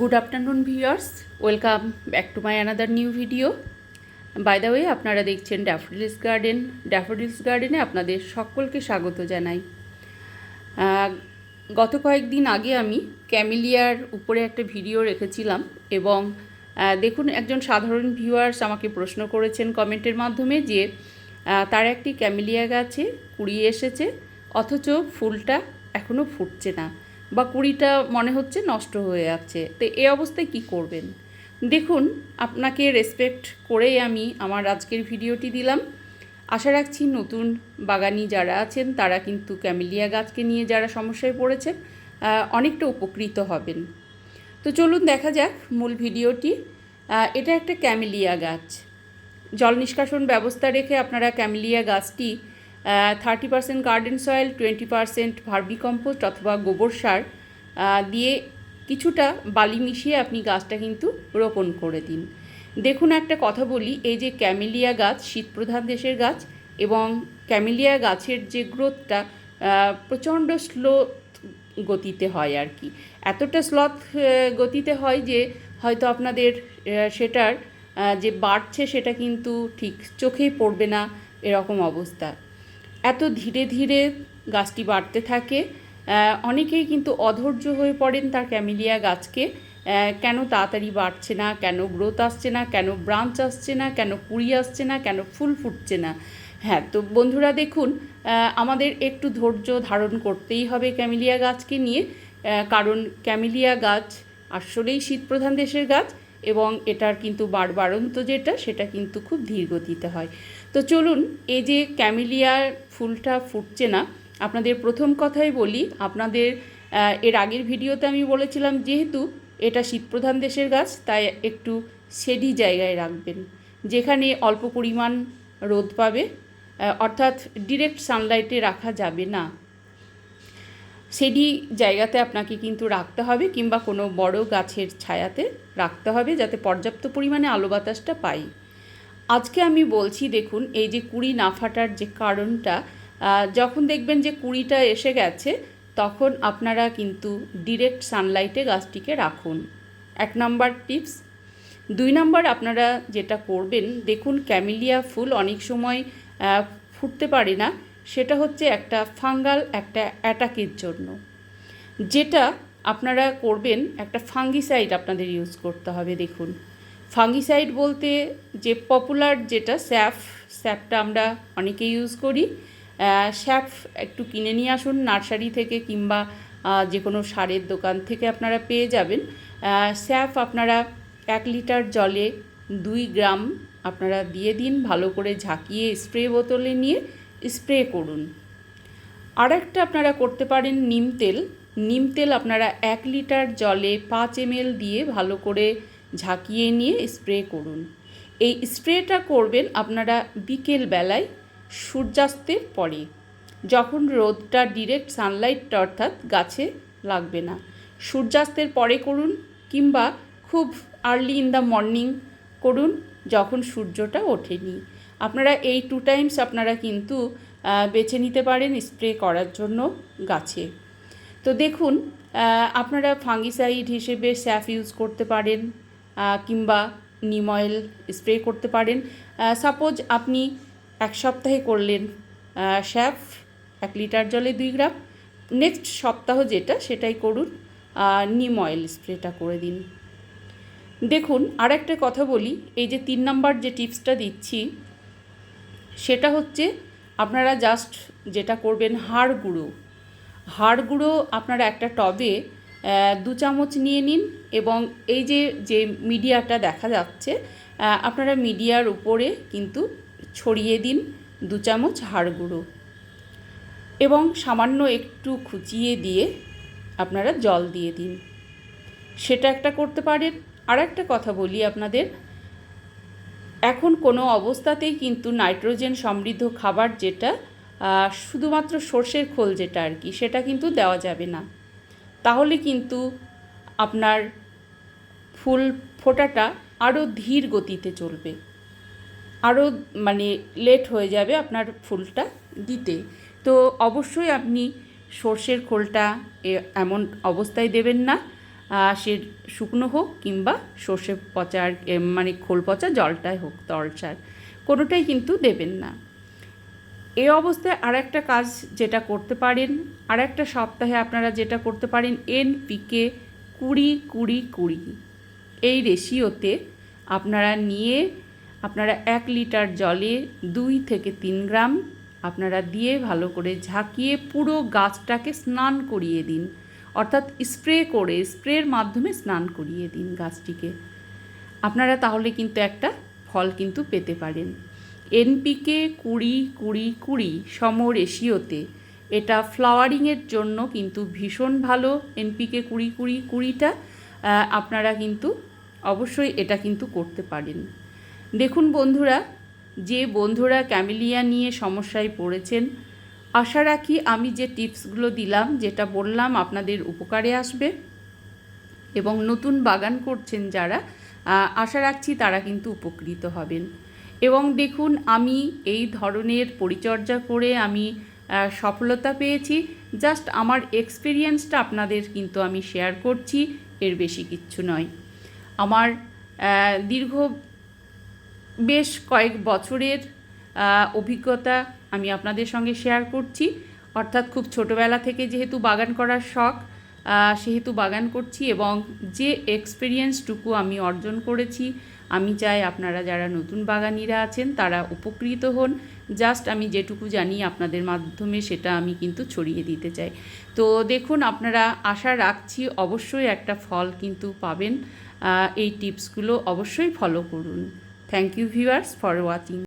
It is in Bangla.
Good afternoon viewers welcome back to my another new video by the way আপনারা দেখছেন ড্যাফোডিলস গার্ডেন ড্যাফোডিলস গার্ডেনে আপনাদের সকলকে স্বাগত জানাই। গত কয়েকদিন আগে আমি ক্যামিলিয়ার উপরে একটা ভিডিও রেখেছিলাম এবং দেখুন, একজন সাধারণ ভিউয়ার্স আমাকে প্রশ্ন করেছেন কমেন্টের মাধ্যমে যে তার একটি ক্যামিলিয়া গাছে কুড়িয়ে এসেছে, অথচ ফুলটা এখনও ফুটছে না। বা কুড়িটা মনে হচ্ছে নষ্ট হয়ে যাচ্ছে। তো এই অবস্থায় কি করবেন? দেখুন, আপনাকে রেসপেক্ট করেই আমি আমার আজকের ভিডিওটি দিলাম। আশা রাখছি নতুন বাগানি যারা আছেন, তারা কিন্তু ক্যামিলিয়া গাছকে নিয়ে যারা সমস্যায় পড়েছেন অনেকটা উপকৃত হবেন। তো চলুন দেখা যাক মূল ভিডিওটি। এটা একটা ক্যামিলিয়া গাছ। জল নিষ্কাশন ব্যবস্থা রেখে আপনারা ক্যামিলিয়া গাছটি thirty percent garden soil twenty percent vermicompost অথবা গোবর সার দিয়ে কিছুটা বালি মিশিয়ে আপনি গাছটা কিন্তু রোপণ করে দিন। দেখুন একটা কথা বলি, এই যে ক্যামিলিয়া গাছ, শীতপ্রধান দেশের গাছ এবং ক্যামিলিয়া গাছের যে গ্রোথটা প্রচণ্ড স্লো গতিতে হয় আর কি। এতটা স্লথ গতিতে হয় যে হয়তো আপনাদের সেটার যে বাড়ছে সেটা কিন্তু ঠিক চোখেই পড়বে না, এরকম অবস্থা। এত ধীরে ধীরে গাছটি বাড়তে থাকে। অনেকেই কিন্তু অধৈর্য হয়ে পড়েন তার ক্যামিলিয়া গাছকে। কেন তাড়াতাড়ি বাড়ছে না? কেন গ্রোথ আসছে না? কেন ব্রাঞ্চ আসছে না? কেন কুড়ি আসছে না? কেন ফুল ফুটছে না? হ্যাঁ তো বন্ধুরা দেখুন আমাদের একটু ধৈর্য ধারণ করতেই হবে ক্যামিলিয়া গাছকে নিয়ে। কারণ ক্যামিলিয়া গাছ আসলেই শীতপ্রধান দেশের গাছ এবং এটার কিন্তু বাড়বাড়ন্ত যেটা, সেটা কিন্তু খুব ধীর গতিতে হয়। তো চলুন, এই যে ক্যামিলিয়ার ফুলটা ফুটছে না, আপনাদের প্রথম কথাই বলি, আপনাদের এর আগের ভিডিওতে আমি বলেছিলাম যেহেতু এটা শীতপ্রধান দেশের গাছ, তাই একটু শেডি জায়গায় রাখবেন, যেখানে অল্প পরিমাণ রোদ পাবে অর্থাৎ ডিরেক্ট সানলাইটে রাখা যাবে না। সেডি জায়গাতে আপনাকে কিন্তু রাখতে হবে, কিংবা কোনো বড় গাছের ছায়াতে রাখতে হবে, যাতে পর্যাপ্ত পরিমাণে আলো বাতাসটা পাই। আজকে আমি বলছি, দেখুন, এই যে কুড়ি না ফাটার যে কারণটা যখন দেখবেন যে কুড়িটা এসে গেছে, তখন আপনারা কিন্তু ডিরেক্ট সানলাইটে গাছটিকে রাখুন। এক নাম্বার টিপস দুই নাম্বার আপনারা যেটা করবেন, দেখুন ক্যামিলিয়া ফুল অনেক সময় ফুটতে পারে না, সেটা হচ্ছে একটা ফাঙ্গাল একটা অ্যাটাকের জন্য। যেটা আপনারা করবেন, একটা ফাঙ্গিসাইড আপনাদের ইউজ করতে হবে, দেখুন। ফাঙ্গিসাইড বলতে যে পপুলার যেটা, স্যাফ, স্যাপটা আমরা অনেকে ইউজ করি। স্যাফ একটু কিনে নিয়ে আসুন, নার্সারি থেকে কিংবা যে কোনো সারের দোকান থেকে আপনারা পেয়ে যাবেন। স্যাফ আপনারা এক লিটার জলে দুই গ্রাম আপনারা দিয়ে দিন, ভালো করে ঝাঁকিয়ে স্প্রে বোতলে নিয়ে স্প্রে করুন। আর একটা আপনারা করতে পারেন নিম তেল। নিম তেল আপনারা এক লিটার জলে পাঁচ এমএল দিয়ে ভালো করে ঝাঁকিয়ে নিয়ে স্প্রে করুন। এই স্প্রেটা করবেন আপনারা বিকেল বেলায় সূর্যাস্তের পরে, যখন রোদটা ডিরেক্ট সানলাইটটা অর্থাৎ গাছে লাগবে না। সূর্যাস্তের পরে করুন কিংবা খুব আর্লি ইন দ্য মর্নিং করুন যখন সূর্যটা ওঠেনি। আপনারা এই টু টাইমস আপনারা কিন্তু বেছে নিতে পারেন স্প্রে করার জন্য গাছে। তো দেখুন আপনারা ফাঙ্গিসাইড হিসেবে স্যাফ ইউজ করতে পারেন। কিংবা নিম অয়েল স্প্রে করতে পারেন। সাপোজ আপনি এক সপ্তাহে করলেন স্যাফ এক লিটার জলে দুই গ্রাম। নেক্সট সপ্তাহ যেটা, সেটাই করুন নিম অয়েল স্প্রেটা করে দিন। দেখুন আর একটা কথা বলি, এই যে তিন নাম্বার যে টিপসটা দিচ্ছি, সেটা হচ্ছে আপনারা জাস্ট যেটা করবেন হাড় গুঁড়ো। হাড় গুঁড়ো আপনারা একটা টবে দু চামচ নিয়ে নিন এবং এই যে যে মিডিয়াটা দেখা যাচ্ছে আপনারা মিডিয়ার উপরে কিন্তু ছড়িয়ে দিন দু চামচ হাড় গুঁড়ো এবং সামান্য একটু খুচিয়ে দিয়ে আপনারা জল দিয়ে দিন। সেটা একটা করতে পারেন। আর একটা কথা বলি আপনাদের, এখন কোনো অবস্থাতেই কিন্তু নাইট্রোজেন সমৃদ্ধ খাবার যেটা শুধুমাত্র সর্ষের খোল যেটা আর কি, সেটা কিন্তু দেওয়া যাবে না। তাহলে কিন্তু আপনার ফুল ফোটাটা আরও ধীর গতিতে চলবে। আরও মানে লেট হয়ে যাবে আপনার ফুলটা দিতে। তো অবশ্যই আপনি সর্ষের খোলটা এমন অবস্থায় দেবেন না। সে শুকনো হোক কিংবা সর্ষে পচার মানে খোল পচা জলটাই হোক তলসার কোনোটাই কিন্তু দেবেন না। এই অবস্থায় আর একটা কাজ যেটা করতে পারেন আর একটা সপ্তাহে আপনারা যেটা করতে পারেন এনপিকে কুড়ি কুড়ি কুড়ি। এই রেশিওতে আপনারা নিয়ে আপনারা এক লিটার জলে দুই থেকে তিন গ্রাম আপনারা দিয়ে ভালো করে ঝাঁকিয়ে পুরো গাছটাকে স্নান করিয়ে দিন। অর্থাৎ স্প্রে করে, স্প্রের মাধ্যমে স্নান করিয়ে দিন গাছটিকে। আপনারা তাহলে কিন্তু একটা ফল কিন্তু পেতে পারেন। এনপিকে কুড়ি কুড়ি কুড়ি সম রেশিওতে এটা ফ্লাওয়ারিংয়ের জন্য কিন্তু ভীষণ ভালো এনপিকে কুড়ি কুড়ি কুড়িটা। আপনারা কিন্তু অবশ্যই এটা কিন্তু করতে পারেন। দেখুন বন্ধুরা, যে বন্ধুরা ক্যামেলিয়া নিয়ে সমস্যায় পড়েছেন, আশা রাখি আমি যে টিপসগুলো দিলাম, যেটা বললাম আপনাদের উপকারে আসবে। এবং নতুন বাগান করছেন যারা আশা রাখছি তারা কিন্তু উপকৃত হবেন। এবং দেখুন, আমি এই ধরনের পরিচর্যা করে আমি সফলতা পেয়েছি। জাস্ট আমার এক্সপিরিয়েন্সটা আপনাদের কিন্তু আমি শেয়ার করছি, এর বেশি কিচ্ছু নয়। আমার দীর্ঘ বেশ কয়েক বছরের অভিজ্ঞতা আমি আপনাদের সঙ্গে শেয়ার করছি। অর্থাৎ খুব ছোটোবেলা থেকে যেহেতু বাগান করার শখ সেহেতু বাগান করছি এবং যে এক্সপিরিয়েন্সটুকু আমি অর্জন করেছি আমি চাই আপনারা যারা নতুন বাগানিরা আছেন, তারা উপকৃত হন। জাস্ট আমি যেটুকু জানি আপনাদের মাধ্যমে সেটা আমি কিন্তু ছড়িয়ে দিতে চাই। তো দেখুন, আপনারা আশা রাখছি অবশ্যই একটা ফল কিন্তু পাবেন। এই টিপসগুলো অবশ্যই ফলো করুন। Thank you viewers for watching